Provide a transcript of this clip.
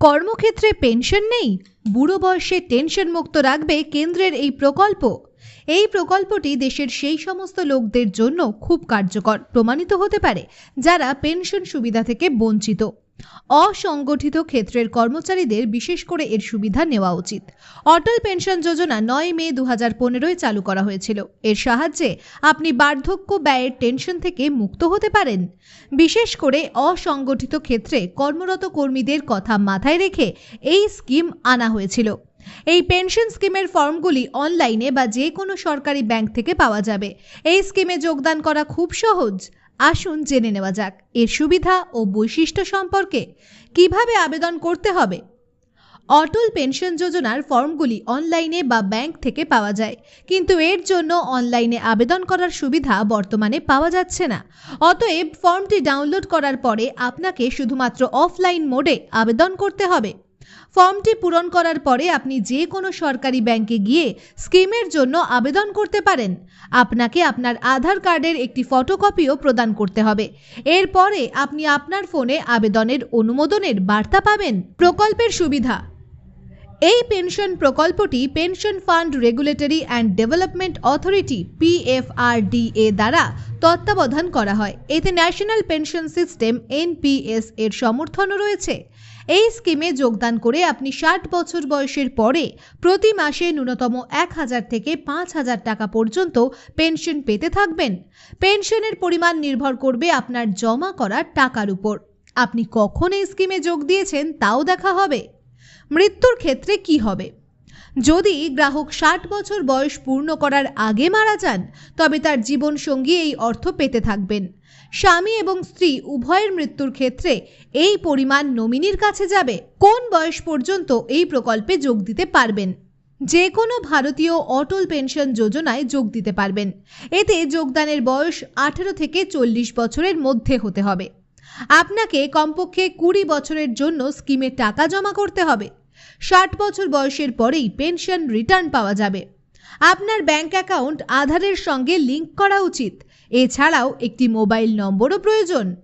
কর্মক্ষেত্রে পেনশন নেই? বুড়ো বয়সে টেনশন মুক্ত রাখবে কেন্দ্রের এই প্রকল্প? এই প্রকল্পটি দেশের সেই সমস্ত লোকদের জন্য খুব কার্যকর, প্রমাণিত হতে পারে, যারা পেনশন সুবিধা থেকে বঞ্চিত। অসংগঠিত ক্ষেত্রের কর্মচারীদের বিশেষ করে এর সুবিধা নেওয়া উচিত। অটল পেনশন যোজনা নয় মে দু হাজার পনেরোয় চালু করা হয়েছিল। এর সাহায্যে আপনি বার্ধক্য ব্যয়ের টেনশন থেকে মুক্ত হতে পারেন। বিশেষ করে অসংগঠিত ক্ষেত্রে কর্মরত কর্মীদের কথা মাথায় রেখে এই স্কিম আনা হয়েছিল। এই পেনশন স্কিমের ফর্মগুলি অনলাইনে বা যে কোনো সরকারি ব্যাংক থেকে পাওয়া যাবে। এই স্কিমে যোগদান করা খুব সহজ। আসুন জেনে নেওয়া যাক, এর সুবিধা ও বৈশিষ্ট্য সম্পর্কে কীভাবে আবেদন করতে হবে? অটল পেনশন যোজনার ফর্মগুলি অনলাইনে বা ব্যাংক থেকে পাওয়া যায়, কিন্তু এর জন্য অনলাইনে আবেদন করার সুবিধা বর্তমানে পাওয়া যাচ্ছে না। অতএব ফর্মটি ডাউনলোড করার পরে আপনাকে শুধুমাত্র অফলাইন মোডে আবেদন করতে হবে। ফর্মটি পূরণ করার পরে আপনি যে কোনো সরকারি ব্যাংকে গিয়ে স্কিমের জন্য আবেদন করতে পারেন। আপনাকে আপনার আধার কার্ডের একটি ফটোকপিও প্রদান করতে হবে। এরপরে আপনি আপনার ফোনে আবেদনের অনুমোদনের বার্তা পাবেন। প্রকল্পের সুবিধা। এই পেনশন প্রকল্পটি pension fund regulatory and development authority PFRDA দ্বারা তত্ত্বাবধান করা হয়। এতে ন্যাশনাল পেনশন সিস্টেম এনপিএস এর সমর্থনও রয়েছে। এই স্কিমে যোগদান করে আপনি ষাট বছর বয়সের পরে প্রতি মাসে ন্যূনতম এক হাজার থেকে পাঁচ হাজার টাকা পর্যন্ত পেনশন পেতে থাকবেন। পেনশনের পরিমাণ নির্ভর করবে আপনার জমা করা টাকার উপর। আপনি কখন এই স্কিমে যোগ দিয়েছেন তাও দেখা হবে। মৃত্যুর ক্ষেত্রে কি হবে? যদি গ্রাহক ষাট বছর বয়স পূর্ণ করার আগে মারা যান, তবে তার জীবন সঙ্গী এই অর্থ পেতে থাকবেন। স্বামী এবং স্ত্রী উভয়ের মৃত্যুর ক্ষেত্রে এই পরিমাণ নমিনির কাছে যাবে। কোন বয়স পর্যন্ত এই প্রকল্পে যোগ দিতে পারবেন? যে কোনো ভারতীয় অটল পেনশন যোজনায় যোগ দিতে পারবেন। এতে যোগদানের বয়স আঠেরো থেকে চল্লিশ বছরের মধ্যে হতে হবে। আপনাকে কমপক্ষে কুড়ি বছরের জন্য স্কিমে টাকা জমা করতে হবে। ষাট বছর বয়সের পরেই পেনশন রিটার্ন পাওয়া যাবে। আপনার ব্যাংক অ্যাকাউন্ট আধারের সঙ্গে লিংক করা উচিত। এছাড়াও একটি মোবাইল নম্বরও প্রয়োজন।